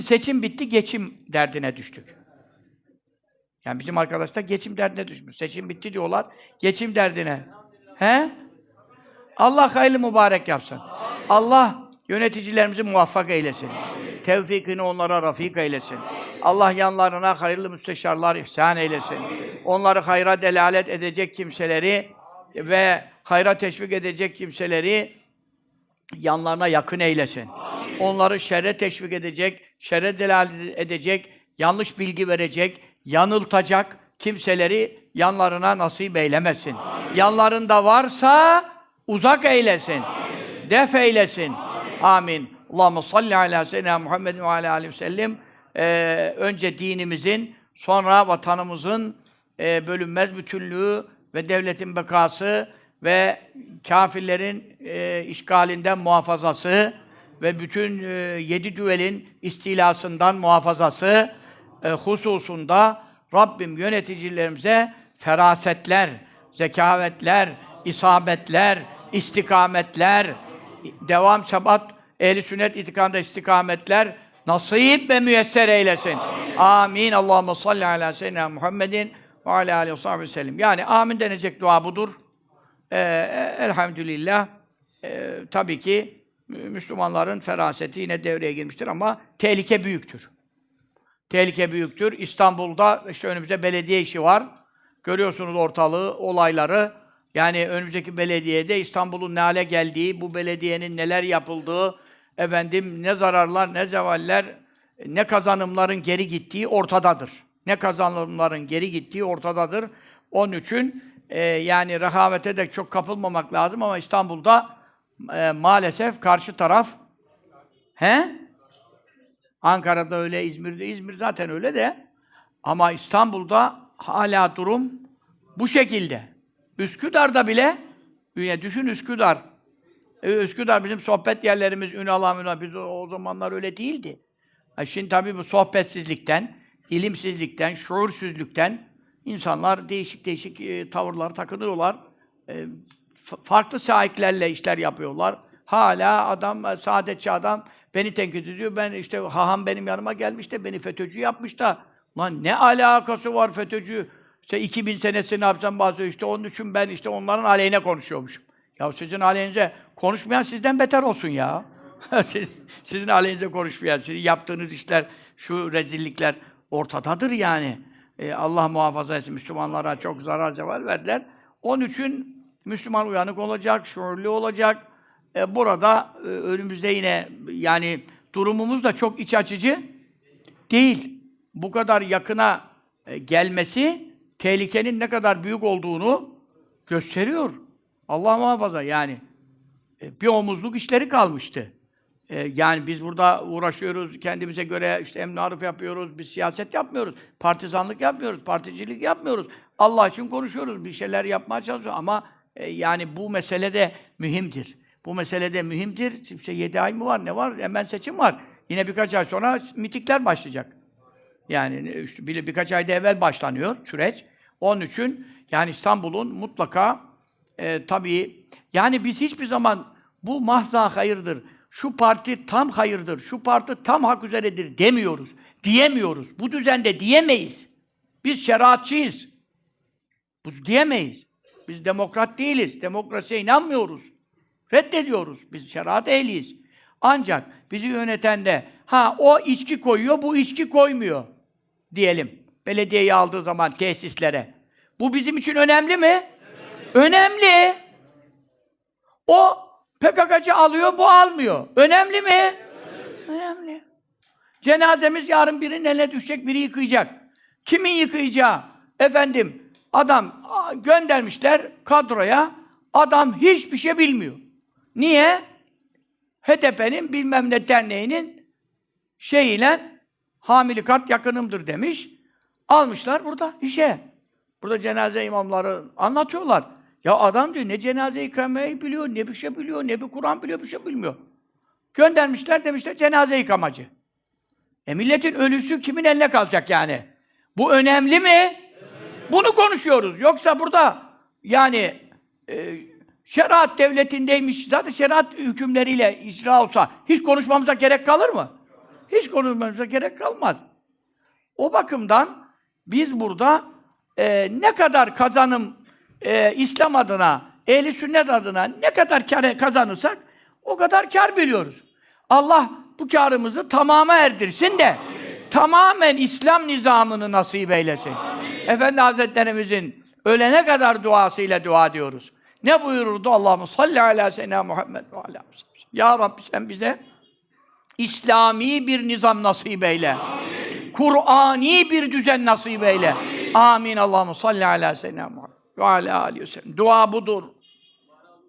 Seçim bitti, geçim derdine düştük. Yani bizim arkadaşlar geçim derdine düşmüş. Seçim bitti diyorlar, geçim derdine. He? Allah hayırlı mübarek yapsın. Allah yöneticilerimizi muvaffak eylesin. Tevfikini onlara rafik eylesin. Allah yanlarına hayırlı müsteşarlar ihsan eylesin. Onları hayra delalet edecek kimseleri ve hayra teşvik edecek kimseleri yanlarına yakın eylesin. Onları şerre teşvik edecek, şerre delalet edecek, yanlış bilgi verecek, yanıltacak kimseleri yanlarına nasip eylemesin. Yanlarında varsa uzak eylesin. Def eylesin. Amin. Allahu salli ala seyyidina Muhammed ve ala aleyhi ve sellem. Ee, önce dinimizin, sonra vatanımızın e, bölünmez bütünlüğü ve devletin bekası ve kafirlerin e, işgalinden muhafazası ve bütün e, yedi düvelin istilasından muhafazası e, hususunda Rabbim yöneticilerimize ferasetler, zekavetler, isabetler, istikametler, devam sebat, ehli sünnet itikanda istikametler nasip ve müyesser eylesin. Amin. Allahumme salli ala seyyidina Muhammedin ve ala aleyhi ve sahbihi sellem. Yani amin denecek dua budur. Ee, elhamdülillah. Ee, tabii ki Müslümanların feraseti yine devreye girmiştir ama tehlike büyüktür. Tehlike büyüktür. İstanbul'da işte önümüzde belediye işi var. Görüyorsunuz ortalığı, olayları. Yani önümüzdeki belediyede İstanbul'un ne hale geldiği, bu belediyenin neler yapıldığı, efendim ne zararlar, ne zevaller, ne kazanımların geri gittiği ortadadır. Ne kazanımların geri gittiği ortadadır. Onun için e, yani rehavete de çok kapılmamak lazım ama İstanbul'da e, maalesef karşı taraf he? Ankara'da öyle, İzmir'de, İzmir zaten öyle de ama İstanbul'da hala durum bu şekilde. Üsküdar'da bile, yine düşün Üsküdar. E, Üsküdar bizim sohbet yerlerimiz, Ünal Ünal, biz o, o zamanlar öyle değildi. Ha, şimdi tabii bu sohbetsizlikten, ilimsizlikten, şuursuzluktan insanlar değişik değişik e, tavırlar takınıyorlar. E, farklı sahiplerle işler yapıyorlar. Hala adam, e, saadetçi adam beni tenkit ediyor. Ben işte haham benim yanıma gelmiş de beni FETÖ'cü yapmış da. Lan ne alakası var FETÖ'cü? İşte 2000 senesini hapisten bahsediyor. İşte onun için ben işte onların aleyhine konuşuyormuşum. Ya sizin aleyhinize konuşmayan sizden beter olsun ya. Siz- sizin aleyhinize konuşmayan, sizin yaptığınız işler, şu rezillikler ortadadır yani. E, Allah muhafaza etsin. Müslümanlara çok zarar ceval verdiler. Onun için Müslüman uyanık olacak, şuurlu olacak. E, burada e, önümüzde yine yani durumumuz da çok iç açıcı değil. Bu kadar yakına e, gelmesi tehlikenin ne kadar büyük olduğunu gösteriyor. Allah muhafaza yani. E, bir omuzluk işleri kalmıştı. E, yani biz burada uğraşıyoruz, kendimize göre işte emn arif yapıyoruz, biz siyaset yapmıyoruz, partizanlık yapmıyoruz, particilik yapmıyoruz. Allah için konuşuyoruz, bir şeyler yapmaya çalışıyoruz ama e, yani bu mesele de mühimdir. Bu mesele de mühimdir. İşte yedi ay mı var, ne var? Hemen seçim var. Yine birkaç ay sonra mitikler başlayacak. Yani işte bir, birkaç ayda evvel başlanıyor süreç. Onun için yani İstanbul'un mutlaka e, tabii yani biz hiçbir zaman bu mahza hayırdır, şu parti tam hayırdır, şu parti tam hak üzeredir demiyoruz. Diyemiyoruz. Bu düzende diyemeyiz. Biz şeriatçıyız. Bu diyemeyiz. Biz demokrat değiliz. Demokrasiye inanmıyoruz. Reddediyoruz. Biz şeriat ehliyiz. Ancak bizi yöneten de ha o içki koyuyor, bu içki koymuyor diyelim. Belediyeyi aldığı zaman tesislere. Bu bizim için önemli mi? Önemli. O PKK'cı alıyor, bu almıyor. Önemli mi? Önemli. Cenazemiz yarın birinin eline düşecek, biri yıkayacak. Kimin yıkayacağı? Efendim, adam göndermişler kadroya, adam hiçbir şey bilmiyor. Niye? HDP'nin bilmem ne derneğinin şeyiyle hamili kart yakınımdır demiş. Almışlar burada işe. Burada cenaze imamları anlatıyorlar. Ya adam diyor ne cenaze yıkamayı biliyor, ne bir şey biliyor, ne bir Kur'an biliyor, bir şey bilmiyor. Göndermişler demişler cenaze yıkamacı. E milletin ölüsü kimin eline kalacak yani? Bu önemli mi? Bunu konuşuyoruz. Yoksa burada yani e, şeriat devletindeymiş, zaten şeriat hükümleriyle icra olsa hiç konuşmamıza gerek kalır mı? hiç konuşmamıza gerek kalmaz. O bakımdan biz burada e, ne kadar kazanım e, İslam adına, ehli sünnet adına ne kadar kar kazanırsak o kadar kar biliyoruz. Allah bu karımızı tamama erdirsin de tamamen İslam nizamını nasip eylesin. Efendi Hazretlerimizin ölene kadar duasıyla dua ediyoruz. Ne buyururdu Allah'ım salli ala seyyidina Muhammed ve ala Ya Rabbi sen bize İslami bir nizam nasip eyle. Kur'ani bir düzen nasip eyle. Amin. Allahu salli ala seyyidina Muhammed ve ala alihi ve sellem. Dua budur.